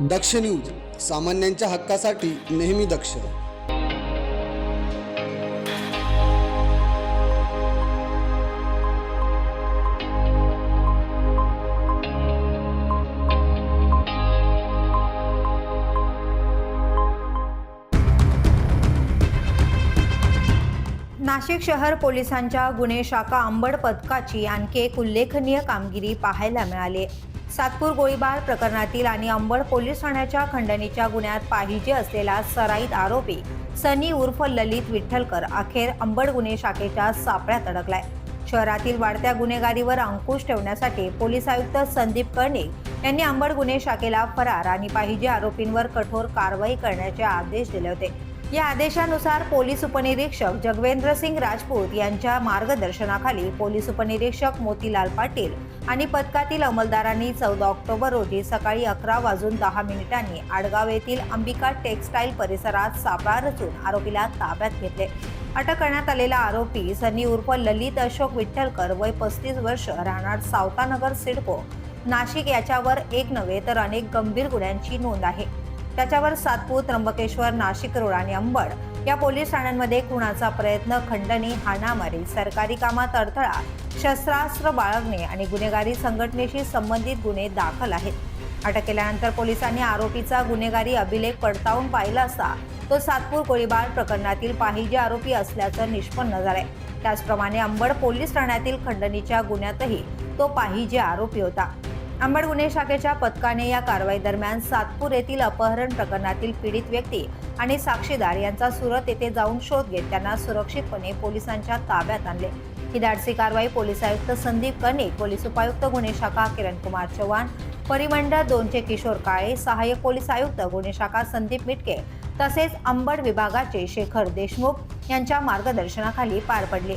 दक्ष news सामान्यांच्या हक्कासाठी नेहमी दक्ष. नाशिक शहर पोलिसांच्या गुन्हे शाखा अंबड पथकाची आणखी एक उल्लेखनीय कामगिरी पाहायला मिळाली. सातपूर गोळीबार प्रकरणातील आणि अंबड पोलीस ठाण्याच्या खंडणीच्या गुन्ह्यात पाहिजे असलेला सराईत आरोपी सनी उर्फ ललित विठ्ठलकर अखेर अंबड गुन्हे शाखेच्या सापळ्यात अडकलाय. शहरातील वाढत्या गुन्हेगारीवर अंकुश ठेवण्यासाठी पोलीस आयुक्त संदीप कर्णिक यांनी अंबड गुन्हे शाखेला फरार आणि पाहिजे आरोपींवर कठोर कारवाई करण्याचे आदेश दिले होते. या आदेशानुसार पोलीस उपनिरीक्षक जगवेंद्र सिंग राजपूत यांच्या मार्गदर्शनाखाली पोलीस उपनिरीक्षक मोतीलाल पाटील आणि पथकातील अंमलदारांनी चौदा ऑक्टोबर रोजी सकाळी अकरा वाजून दहा मिनिटांनी आडगाव येथील अंबिका टेक्स्टाईल परिसरात सापळा रचून आरोपीला ताब्यात घेतले. अटक करण्यात आलेला आरोपी सनी उर्फ ललित अशोक विठ्ठलकर वय पस्तीस वर्ष राहणार सावतानगर सिडको नाशिक याच्यावर एक नव्हे तर अनेक गंभीर गुन्ह्यांची नोंद आहे. त्याच्यावर सातपूर त्र्यंबकेश्वर नाशिक रोड आणि अंबड या पोलीस ठाण्यांमध्ये खुणाचा प्रयत्न खंडणी हाणामारी सरकारी कामात अडथळा शस्त्रास्त्र बाळगणे आणि गुन्हेगारी संघटनेशी संबंधित गुन्हे दाखल आहेत. अटक केल्यानंतर पोलिसांनी आरोपीचा गुन्हेगारी अभिलेख पडताळून पाहिला असता तो सातपूर गोळीबार प्रकरणातील पाहिजे आरोपी असल्याचं निष्पन्न झालंय. त्याचप्रमाणे अंबड पोलीस ठाण्यातील खंडणीच्या गुन्ह्यातही तो पाहिजे आरोपी होता. अंबड गुन्हे शाखेच्या पथकाने या कारवाई दरम्यान सातपूर येथील अपहरण प्रकरणातील पीडित व्यक्ती आणि साक्षीदार यांचा सुरत येथे जाऊन शोध घेत त्यांना सुरक्षितपणे पोलिसांच्या ताब्यात आणले. ही धाडसी कारवाई पोलीस आयुक्त संदीप कर्णिक पोलीस उपायुक्त गुन्हे शाखा किरण कुमार चव्हाण परिमंडळ दोनचे किशोर काळे सहाय्यक पोलीस आयुक्त गुन्हे शाखा संदीप मिटके तसेच अंबड विभागाचे शेखर देशमुख यांच्या मार्गदर्शनाखाली पार पडली.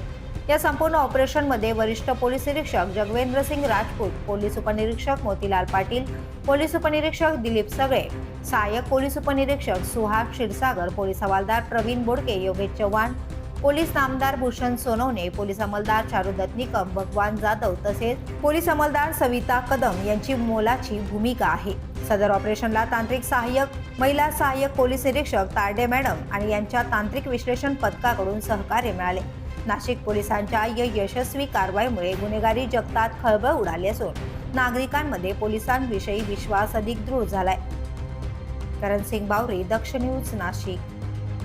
या संपूर्ण ऑपरेशनमध्ये वरिष्ठ पोलीस निरीक्षक जगवेंद्र सिंग राजपूत पोलीस उपनिरीक्षक मोतीलाल पाटील पोलीस उपनिरीक्षक दिलीप सगळे सहाय्यक पोलीस उपनिरीक्षक सुहाग क्षीरसागर पोलीस हवालदार प्रवीण बोडके योगेश चव्हाण पोलीस नामदार भूषण सोनवणे पोलीस अंमलदार चारुदत्त निकम भगवान जाधव तसेच पोलीस अंमलदार सविता कदम यांची मोलाची भूमिका आहे. सदर ऑपरेशनला तांत्रिक सहाय्यक महिला सहाय्यक पोलीस निरीक्षक तारडे मॅडम आणि यांच्या तांत्रिक विश्लेषण पथकाकडून सहकार्य मिळाले. नाशिक पोलिसांच्या या यशस्वी कारवाईमुळे गुन्हेगारी जगतात खळबळ उडाली असून नागरिकांमध्ये पोलिसांविषयी विश्वास अधिक दृढ झालाय. करण सिंग बावरी दक्ष न्यूज नाशिक.